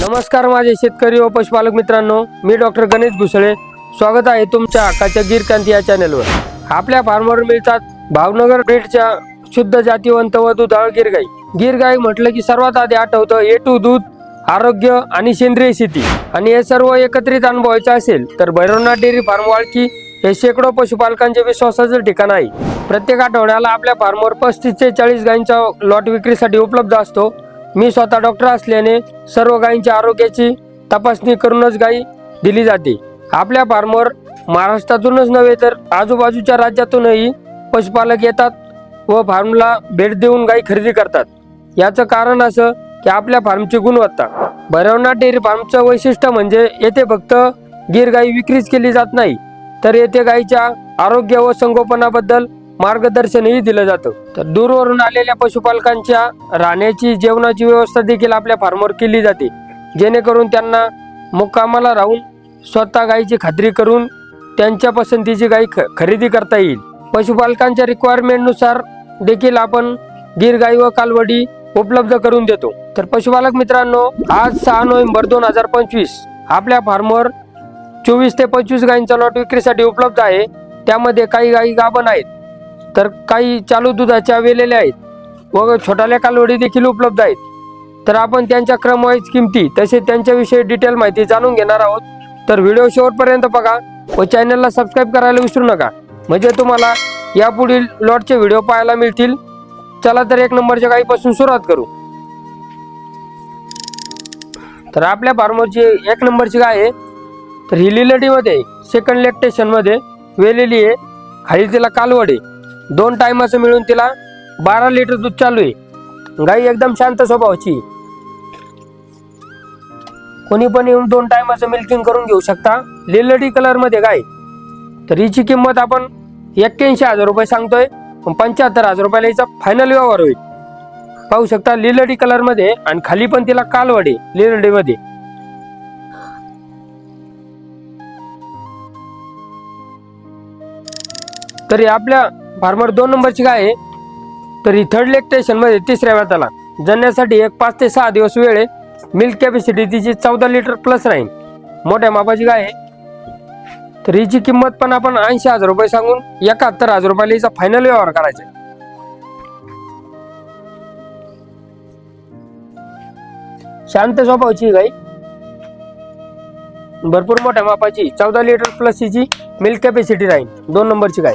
नमस्कार माझे शेतकरी व पशुपालक मित्रांनो मी डॉक्टर गणेश भुसळे. स्वागत आहे तुमच्या हक्काच्या गीर क्रांती या चॅनलवर. आपल्या फार्मवर मिळतात भावनगर ब्रीडच्या शुद्ध जातीवंत व दुधाळ गिर गाई. गिर गाई म्हटलं की सर्वात आधी आठवतं ए टू दूध आरोग्य आणि सेंद्रिय शेती. आणि हे सर्व एकत्रित अनुभवायचं असेल तर भैरवनाथ डेअरी फार्म वाळकी हे शेकडो पशुपालकांचे विश्वासाचं ठिकाण आहे. प्रत्येक आठवड्याला आपल्या फार्मवर पस्तीस ते चाळीस गायींचा लॉट विक्रीसाठी उपलब्ध असतो. मी स्वतः डॉक्टर असल्याने सर्व गायींच्या आरोग्याची तपासणी करूनच गायी दिली जाते. आपल्या फार्मवर महाराष्ट्रातूनच नव्हे तर आजूबाजूच्या राज्यातूनही पशुपालक येतात व फार्मला भेट देऊन गायी खरेदी करतात. याचं कारण असं की आपल्या फार्मची गुणवत्ता. भैरवनाथ डेअरी फार्मचं वैशिष्ट्य म्हणजे येथे फक्त गिर गाई विक्रीच केली जात नाही तर येथे गायीच्या आरोग्य व संगोपनाबद्दल मार्गदर्शनही दिलं जातं. तर दूरवरून आलेल्या पशुपालकांच्या राहण्याची जेवणाची व्यवस्था देखील आपल्या फार्मवर केली जाते. जेणेकरून त्यांना मुक्कामाला राहून स्वतः गायीची खात्री करून त्यांच्या पसंतीची गायी ख खरेदी करता येईल. पशुपालकांच्या रिक्वायरमेंटनुसार देखील आपण गिर गाई व कालवडी उपलब्ध करून देतो. तर पशुपालक मित्रांनो आज सहा नोव्हेंबर दोन हजार पंचवीस आपल्या फार्मवर चोवीस ते पंचवीस गायींचा लॉट विक्रीसाठी उपलब्ध आहे. त्यामध्ये काही गायी गाभण आहेत. तर काही चालू दुधाच्या वेलेल्या आहेत. व छोटाल्या कालवडी देखील उपलब्ध आहेत. तर आपण त्यांच्या क्रमवाईज किमती तसेच त्यांच्याविषयी डिटेल माहिती जाणून घेणार आहोत. तर व्हिडिओ शेवटपर्यंत बघा व चॅनलला सबस्क्राईब करायला विसरू नका. म्हणजे तुम्हाला यापुढील लॉटचे व्हिडिओ पाहायला मिळतील. चला तर एक नंबरच्या गाईपासून सुरुवात करू. तर आपल्या फार्मरची एक नंबरची गाय आहे. तर ही लिलडीमध्ये सेकंड लेक्टेशनमध्ये वेलेली आहे. खाली तिला कालवड आहे. दोन टायमाचं मिळून तिला बारा लिटर दूध चालू आहे. गाई एकदम शांत स्वभावाची कोणी पण येऊन दोन टायमाचं मिल्किंग करून घेऊ शकता. लिलडी कलरमध्ये गाय. तर हिची किंमत आपण एक्क्याऐंशी हजार रुपये सांगतोय. पण पंच्याहत्तर हजार रुपयाला हिचा फायनल व्यवहार होईल. पाहू शकता लिलडी कलरमध्ये आणि खाली पण तिला कालवडे लिलडीमध्ये तरी आपल्या फार्मर दोन नंबरची गाय आहे. तर ही थर्ड लेक्टेशनमध्ये तिसऱ्या व्याताला जणण्यासाठी एक पाच ते सहा दिवस वेळ आहे. मिल्क कॅपॅसिटी तिची चौदा लिटर प्लस राहील. मोठ्या मापाची गाय आहे. तर हिची किंमत पण आपण ऐंशी हजार रुपये सांगून एकाहत्तर हजार रुपयाला हिचा फायनल व्यवहार करायचा शांत स्वभावची गाई भरपूर मोठ्या मापाची. चौदा लिटर प्लस हिची मिल्क कॅपॅसिटी राहील. दोन नंबरची गाय.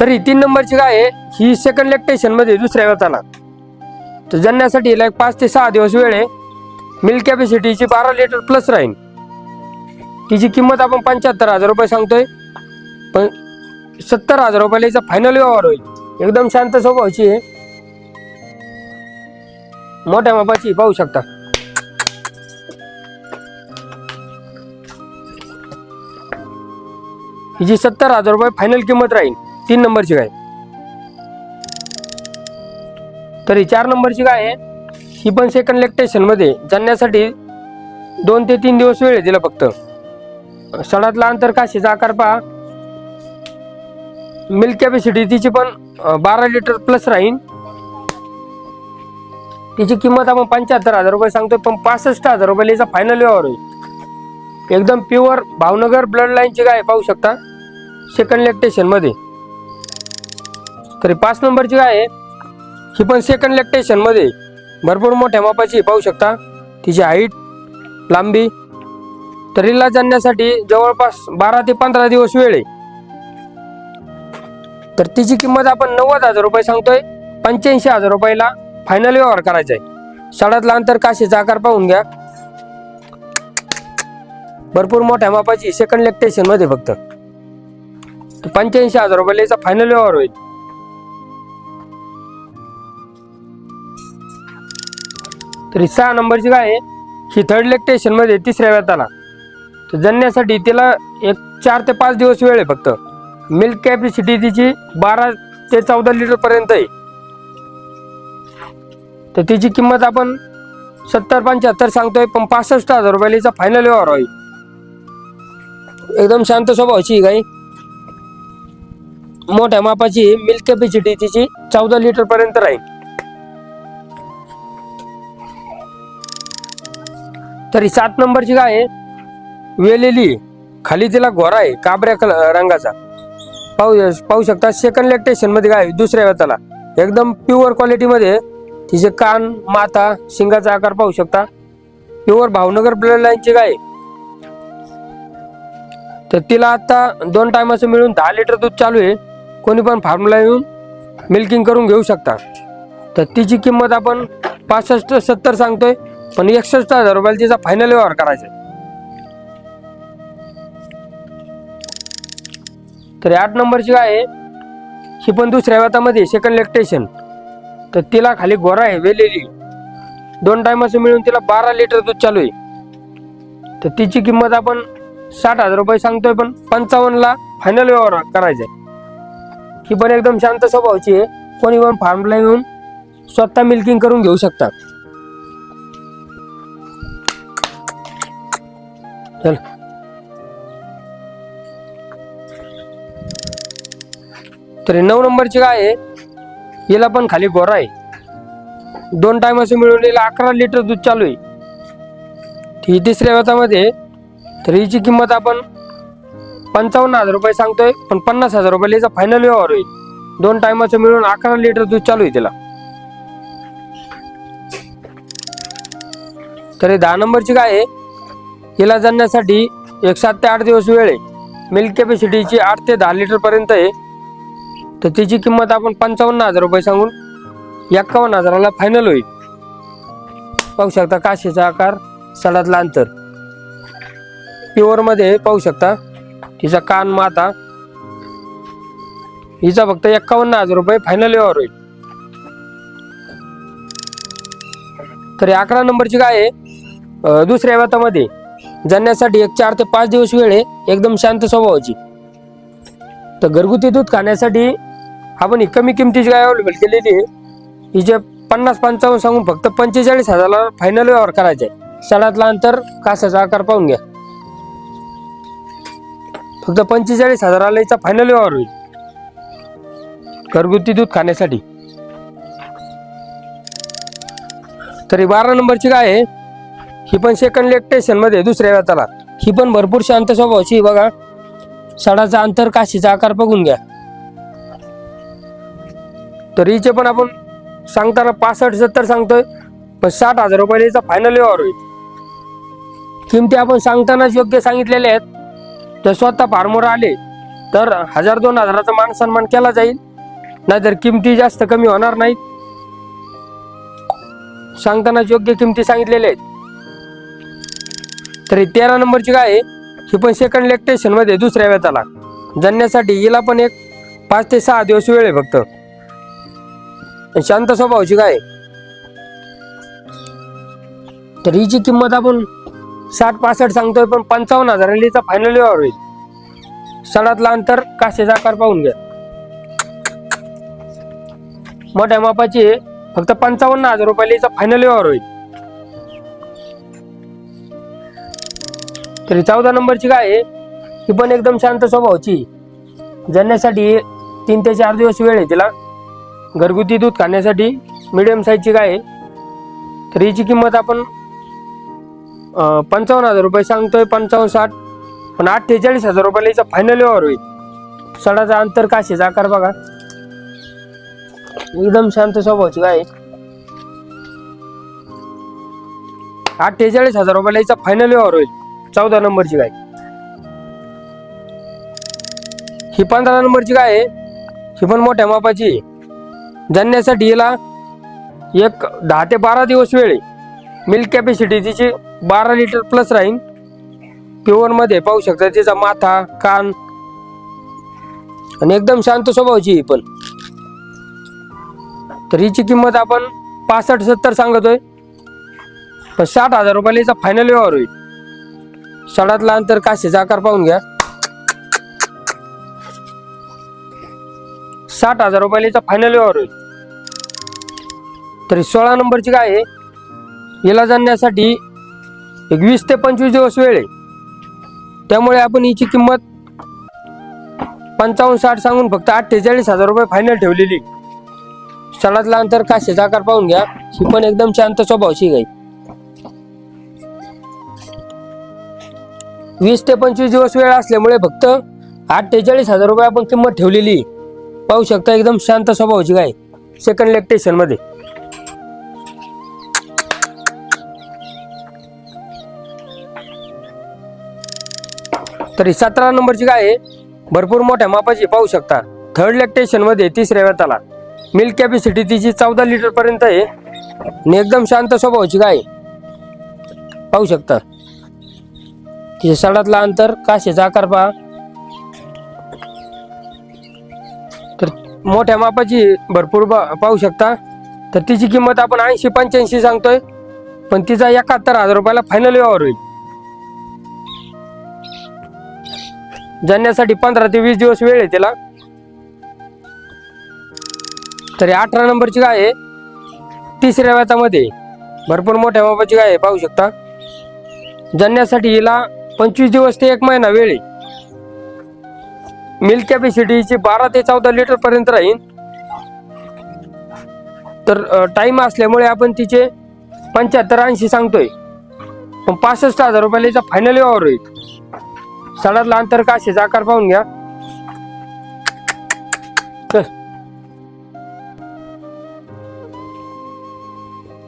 तरी तीन नंबरची गाय आहे. ही सेकंड लेक्टेशनमध्ये दुसऱ्या व्यताला तर जणण्यासाठी हिला एक पाच ते सहा दिवस वेळ आहे. मिल्क कॅपॅसिटीची बारा लिटर प्लस राहील तिची किंमत आपण पंच्याहत्तर हजार रुपये सांगतोय. पण सत्तर हजार रुपयाला याचा फायनल व्यवहार होईल. एकदम शांत स्वभावाची आहे. मोठ्या मापाची पाहू शकता. हिची सत्तर हजार रुपये फायनल किंमत राहील तीन नंबरची गाय. तर ही चार नंबरची गाय आहे. ही पण सेकंड लेक्टेशनमध्ये जाण्यासाठी दोन ते तीन दिवस वेळ दिला फक्त. सडातला अंतर काशीचा आकार पहा. मिल्क कॅपॅसिटी तिची पण बारा लिटर प्लस राहील तिची किंमत आपण पंच्याहत्तर हजार रुपये सांगतोय पण पासष्ट हजार रुपये याचा फायनल व्यवहार होईल. एकदम प्युअर भावनगर ब्लड लाईनची गाय पाहू शकता. सेकंड लेक्टेशनमध्ये तरी पाच नंबरची गाय आहे. ही पण सेकंड लॅक्टेशनमध्ये भरपूर मोठ्या मापाची पाहू शकता. तिची हाईट लांबी. तर हिला जाण्यासाठी जवळपास बारा ते पंधरा दिवस वेळ आहे. तर तिची किंमत आपण नव्वद हजार रुपये सांगतोय. पंच्याऐंशी हजार रुपयाला फायनल व्यवहार करायचा आहे. सडातला अंतर काशीचा आकार पाहून घ्या. भरपूर मोठ्या मापाची सेकंड लॅक्टेशनमध्ये फक्त. पंच्याऐंशी हजार रुपयाला याचा फायनल व्यवहार होईल. तरी सहा नंबरची गाय आहे. ही थर्ड लेगमध्ये तिसऱ्या व्याताला. तर जणण्यासाठी तिला एक चार ते पाच दिवस वेळ आहे फक्त. मिल्क कॅपॅसिटी तिची बारा ते चौदा लिटरपर्यंत आहे. तर तिची किंमत आपण सत्तर पंच्याहत्तर सांगतोय पण पासष्ट हजार रुपयाला फायनल व्यवहार होईल एकदम शांत स्वभावाची ही गाई मोठ्या मापाची मिल्क कॅपॅसिटी तिची चौदा लिटरपर्यंत राहील. तरी सात नंबरची गाय आहे. वेलेली. खाली तिला घोरा आहे काबऱ्या कल रंगाचा. पाहू पाहू शकता सेकंड लॅक्टेशनमध्ये गाय आहे, दुसऱ्या वेताला एकदम प्युअर क्वालिटीमध्ये तिचे कान माथा शिंगाचा आकार पाहू शकता. प्युअर भावनगर ब्लड लाईनची गाय आहे. तर तिला आता दोन टायमाचं मिळून दहा लिटर दूध चालू आहे. कोणी पण फार्मला येऊन मिल्किंग करून घेऊ शकता. तर तिची किंमत आपण पासष्ट सत्तर सांगतोय. पण एकसष्ट हजार रुपयाला तिचा फायनल व्यवहार करायचा आहे. तर आठ नंबरची गाय आहे? ही पण दुसऱ्या वातामध्ये सेकंड लेक्टेशन तर तिला खाली गोरा आहे वेलेली. दोन टायमाचं मिळून तिला बारा लिटर दूध चालू आहे. तर तिची किंमत आपण साठ हजार रुपये सांगतोय पण पंचावन्नला फायनल व्यवहार करायचा आहे. ही पण एकदम शांत स्वभावाची आहे. कोणी पण फार्मला येऊन स्वतः मिल्किंग करून घेऊ शकतात चल. तरी नऊ नंबरची गाय आहे. हिला पण खाली गोरा आहे. दोन टायमाचं मिळून हिला अकरा लिटर दूध चालू आहे. ही तिसऱ्या व्यतामध्ये तर हिची किंमत आपण पंचावन्न हजार रुपये सांगतोय पण पन्नास हजार रुपये हिचा फायनल व्यवहार होईल. दोन टायमाचं मिळून अकरा लिटर दूध चालू आहे तिला. तर हे दहा नंबरची गाय आहे. हिला जाण्यासाठी एक सात ते आठ दिवस वेळ आहे. मिल्क कॅपॅसिटीची आठ ते दहा लिटरपर्यंत आहे. तर तिची किंमत आपण पंचावन्न हजार रुपये सांगून एक्कावन्न हजाराला फायनल होईल. पाहू शकता काशीचा आकार सडातला अंतर. प्युअरमध्ये पाहू शकता तिचा कान माता हिचा फक्त एक्कावन्न हजार रुपये फायनल व्यवहार होईल. तर अकरा नंबरची गाय आहे दुसऱ्या वातामध्ये. जाण्यासाठी एक चार ते पाच दिवस वेळ आहे एकदम शांत स्वभावाची. तर घरगुती दूध खाण्यासाठी आपण ही कमी किमतीची गाय अवेलेबल केलेली आहे. हिचे पन्नास पंचावन्न सांगून फक्त पंचेचाळीस हजाराला फायनल व्यवहार करायचा आहे. सडातला अंतर कासाचा आकार पाहून घ्या. फक्त पंचेचाळीस हजाराला हिचा फायनल व्यवहार होईल. घरगुती दूध खाण्यासाठी. तरी बारा नंबरची गाय आहे. ही पण सेकंड लेग टेशनमध्ये दुसऱ्या व्यताला ही पण भरपूर शांत स्वभावाची बघा. सडाचा अंतर काशीचा आकार बघून घ्या. तर हिचे पण आपण सांगताना पासष्ट सत्तर सांगतोय पण साठ हजार रुपयाला याचा फायनल व्यवहार होईल. किमती आपण सांगतानाच योग्य सांगितलेले आहेत. तर स्वतः फार्मोर आले तर हजार दोन हजाराचा मान सन्मान केला जाईल. नाहीतर किमती जास्त कमी होणार नाहीत. सांगतानाच योग्य किमती सांगितलेल्या आहेत. तरी तेरा नंबरची गाय आहे. ही पण सेकंड लेक्टेशनमध्ये दुसऱ्या वेताला जणण्यासाठी हिला पण एक पाच ते सहा दिवस वेळ आहे फक्त. शांत स्वभावाची गाय तर हिची किंमत आपण साठ पासष्ट सांगतोय पण पंचावन्न हजार लिचा फायनल व्यवहार होईल. सडातला अंतर काशेचा आकार पाहून घ्या. मोठ्या मापाची आहे, फक्त पंचावन्न हजार रुपयाला लिचा फायनल व्यवहार होईल. तरी चौदा नंबरची गाय आहे. ही पण एकदम शांत स्वभावाची जणण्यासाठी तीन ते चार दिवस वेळ आहे तिला. घरगुती दूध खाण्यासाठी मिडियम साईजची गाय आहे. तर हिची किंमत आपण पंचावन्न हजार रुपये सांगतोय पंचावन्न साठ. पण अठ्ठेचाळीस हजार रुपयाला हिचा फायनल व्यवहार होईल. सडाचा अंतर काशीचा आकार बघा. एकदम शांत स्वभावाची गाय अठ्ठेचाळीस हजार रुपयाला हिचा फायनल व्यवहार होईल. चौदा नंबरची गाय. ही पंधरा नंबरची गाय आहे. ही पण मोठ्या मापाची आहे. जाणण्यासाठी हिला एक दहा ते बारा दिवस वेळ आहे. मिल्क कॅपॅसिटी तिची बारा लिटर प्लस राहील प्युअरमध्ये पाहू शकता तिचा माथा कान आणि एकदम शांत स्वभावाची ही पण. तर हिची किंमत आपण पासष्ट सत्तर सांगतोय. पण साठ हजार रुपयाला हिचा फायनल व्यवहार होईल. सडातला अंतर काशीचा आकार पाहून घ्या. साठ हजार रुपयाचा फायनल व्यवहार होईल. तरी सोळा नंबरची काय आहे? याला जाणण्यासाठी एक वीस ते पंचवीस दिवस वेळ आहे. त्यामुळे आपण हिची किंमत पंचावन्न साठ सांगून फक्त अठ्ठेचाळीस हजार रुपये फायनल ठेवलेली सडातला अंतर काशीचा आकार पाहून घ्या. ही पण एकदम शांत स्वभावची गाई वीस ते पंचवीस दिवस वेळ असल्यामुळे फक्त अठ्ठेचाळीस हजार रुपये आपण किंमत ठेवलेली पाहू शकता एकदम शांत स्वभावाची गाय सेकंड लेक्टेशनमध्ये. तरी सतरा नंबरची गाय भरपूर मोठ्या मापाची पाहू शकता. थर्ड लॅक्टेशनमध्ये तिसऱ्या वेताला मिल्क कॅपॅसिटी तिची चौदा लिटर पर्यंत आहे. आणि एकदम शांत स्वभावाची गाय आहे. पाहू शकता. तिच्या सडातला अंतर काशेचा आकार पहा. तर मोठ्या मापाची भरपूर बा- पाहू शकता. तर तिची किंमत आपण ऐंशी पंच्याऐंशी सांगतोय. पण तिचा एकाहत्तर हजार रुपयाला फायनल व्यवहार होईल. जाण्यासाठी पंधरा ते वीस दिवस वेळ आहे तिला. तरी अठरा नंबरची गाय आहे. तिसऱ्या व्यातामध्ये भरपूर मोठ्या मापाची गाय आहे पाहू शकता. जाण्यासाठी हिला पंचवीस दिवस ते एक महिना वेळ. आहे मिल्क कॅपॅसिटीची बारा ते चौदा लिटर पर्यंत राहील तर टाईम असल्यामुळे आपण तिचे पंच्याहत्तर ऐंशी सांगतोय. पण पासष्ट हजार रुपयाला याचा फायनल व्यवहार होईल. सडातला अंतर काशीचा आकार पाहून घ्या.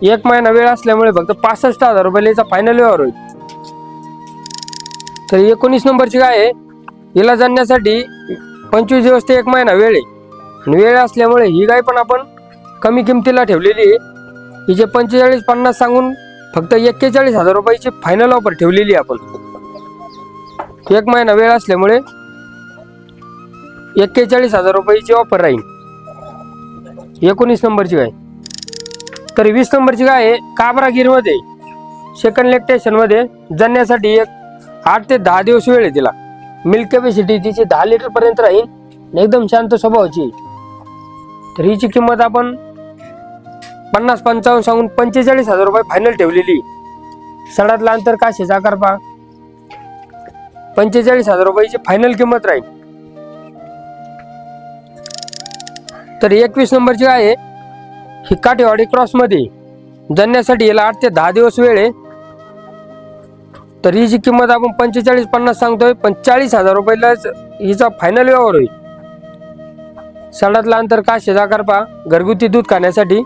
एक महिना वेळ असल्यामुळे फक्त पासष्ट हजार रुपयाला याचा फायनल व्यवहार होईल. तर एकोणीस नंबरची गाय आहे. हिला जाण्यासाठी पंचवीस दिवस ते एक महिना वेळ आहे. आणि वेळ असल्यामुळे ही गाय पण आपण कमी किमतीला ठेवलेली आहे. हिचे पंचेचाळीस पन्नास सांगून फक्त एक्केचाळीस हजार रुपयाची फायनल ऑफर ठेवलेली आहे आपण. एक महिना वेळ असल्यामुळे एक्केचाळीस हजार रुपयाची ऑफर राहील. एकोणीस नंबरची गाय. तर वीस नंबरची गाय आहे काबरागीरमध्ये सेकंड लेक्टेशनमध्ये जाण्यासाठी एक आठ ते दहा दिवस वेळ आहे तिला. मिल्क कॅपॅसिटी तिची दहा लिटर पर्यंत राहील एकदम शांत स्वभावाची. तर हिची किंमत आपण पन्नास पंचावन्न सांगून पंचेचाळीस हजार रुपये फायनल ठेवलेली. सडातला अंतर काशीचा आकार पा पंचेचाळीस हजार रुपयाची फायनल किंमत राहील. तर एकवीस नंबरची आहे. ही काठेवाडी क्रॉसमध्ये. जाण्यासाठी याला आठ ते दहा दिवस वेळ आहे. तर हिची किंमत आपण पंचेचाळीस पन्नास सांगतोय पण चाळीस हजार रुपयालाच हिचा फायनल व्यवहार होईल. सडातला अंतर का शेजाकार पहा. घरगुती दूध खाण्यासाठी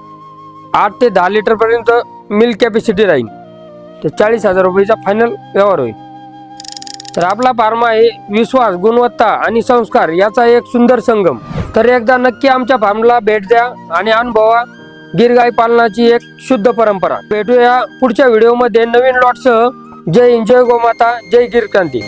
आठ ते दहा लिटरपर्यंत मिल्क कॅपॅसिटी राहील. तर चाळीस हजार रुपयाचा फायनल व्यवहार होईल. तर आपला फार्मा आहे विश्वास गुणवत्ता आणि संस्कार याचा एक सुंदर संगम. तर एकदा नक्की आमच्या फार्मला भेट द्या आणि अनुभवा गिरगाई पालनाची एक शुद्ध परंपरा. भेटूया पुढच्या व्हिडिओमध्ये नवीन लॉटसह जय हिंद जय गोमाता जय गिरक्रांती